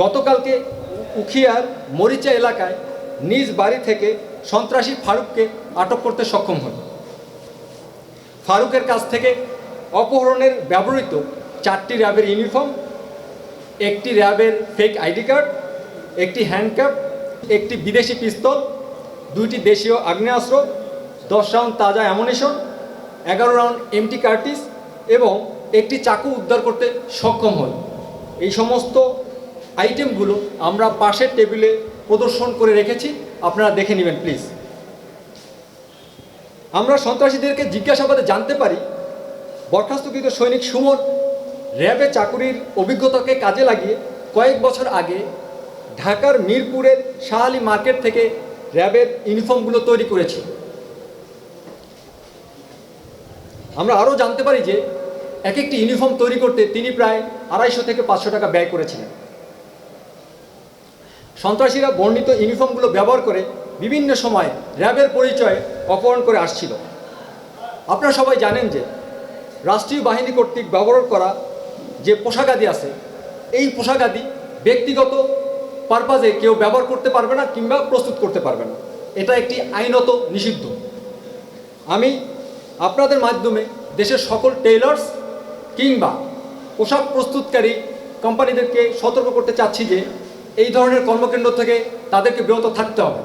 গতকালকে উখিয়ার মরিচা এলাকায় নিজ বাড়ি থেকে সন্ত্রাসী ফারুককে আটক করতে সক্ষম হন। ফারুকের কাছ থেকে অপহরণের ব্যবহৃত চারটি র্যাবের ইউনিফর্ম, একটি র্যাবের ফেক আইডি কার্ড, একটি হ্যান্ডক্যাপ একটি বিদেশি পিস্তল, দুইটি দেশীয় আগ্নেয়াস্ত্র, দশ রাউন্ড তাজা অ্যামোনেশন, এগারো রাউন্ড এমটি কার্টিস এবং একটি চাকু উদ্ধার করতে সক্ষম হন। এই সমস্ত আইটেমগুলো আমরা পাশের টেবিলে প্রদর্শন করে রেখেছি। আপনারা দেখে নেবেন প্লিজ আমরা সন্ত্রাসীদেরকে জিজ্ঞাসাবাদে জানতে পারি, বরখাস্তকৃত সৈনিক সুমন র্যাবে চাকুরির অভিজ্ঞতাকে কাজে লাগিয়ে কয়েক বছর আগে ঢাকার মিরপুরের শাহ আলী মার্কেট থেকে র্যাবের ইউনিফর্মগুলো তৈরি করেছে। আমরা আরও জানতে পারি যে এক একটি ইউনিফর্ম তৈরি করতে তিনি প্রায় আড়াইশো থেকে পাঁচশো টাকা ব্যয় করেছিলেন। সন্ত্রাসীরা বর্ণিত ইউনিফর্মগুলো ব্যবহার করে বিভিন্ন সময় র্যাবের পরিচয় অপহরণ করে আসছিল। আপনারা সবাই জানেন যে রাষ্ট্রীয় বাহিনী কর্তৃক ব্যবহার করা যে পোশাকাদি আছে, এই পোশাকাদি ব্যক্তিগত পারপাজে কেউ ব্যবহার করতে পারবে না কিংবা প্রস্তুত করতে পারবে না। এটা একটি আইনত নিষিদ্ধ। আমি আপনাদের মাধ্যমে দেশের সকল টেইলার্স কিংবা পোশাক প্রস্তুতকারী কোম্পানিদেরকে সতর্ক করতে চাচ্ছি যে এই ধরনের কর্মকেন্দ্র থেকে তাদেরকে বিরত থাকতে হবে।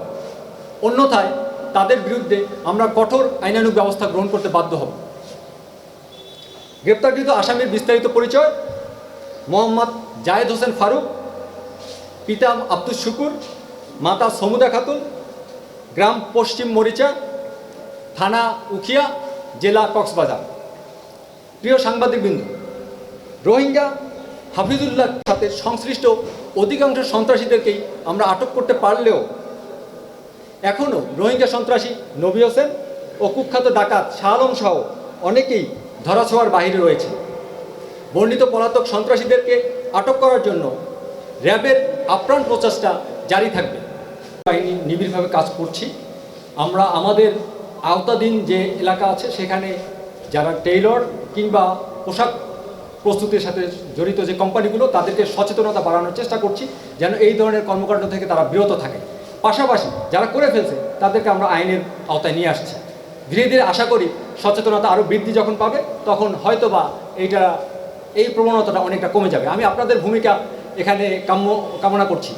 অন্যথায় তাদের বিরুদ্ধে আমরা কঠোর আইনানুগ ব্যবস্থা গ্রহণ করতে বাধ্য হব। গ্রেপ্তারকৃত আসামির বিস্তারিত পরিচয়, মোহাম্মদ জায়েদ হোসেন ফারুক, পিতা আব্দুল শুকুর, মাতা সমুদা খাতুন, গ্রাম পশ্চিম মরিচা, থানা উখিয়া, জেলা কক্সবাজার। প্রিয় সাংবাদিকবৃন্দ, রোহিঙ্গা হাফিজুল্লাহর সাথে সংশ্লিষ্ট অধিকাংশ সন্ত্রাসীদেরকেই আমরা আটক করতে পারলেও এখনও রোহিঙ্গা সন্ত্রাসী নবী হোসেন ও কুখ্যাত ডাকাত শাহ আলম সহ অনেকেই ধরাছোঁয়ার বাহিরে রয়েছে। বর্ণিত পলাতক সন্ত্রাসীদেরকে আটক করার জন্য র্যাবের আপ্রাণ প্রচেষ্টা জারি থাকবে। বাহিনী নিবিড়ভাবে কাজ করছি। আমরা আমাদের আওতাধীন যে এলাকা আছে সেখানে যারা টেইলর কিংবা পোশাক প্রস্তুতির সাথে জড়িত যে কোম্পানিগুলো তাদেরকে সচেতনতা বাড়ানোর চেষ্টা করছি যেন এই ধরনের কর্মকাণ্ড থেকে তারা বিরত থাকে। পাশাপাশি যারা করে ফেলছে তাদেরকে আমরা আইনের আওতায় নিয়ে আসছি। ধীরে ধীরে আশা করি সচেতনতা আরও বৃদ্ধি যখন পাবে তখন হয়তোবা এইটা এই প্রবণতাটা অনেকটা কমে যাবে। আমি আপনাদের ভূমিকা এখানে কাম্য কামনা করছি।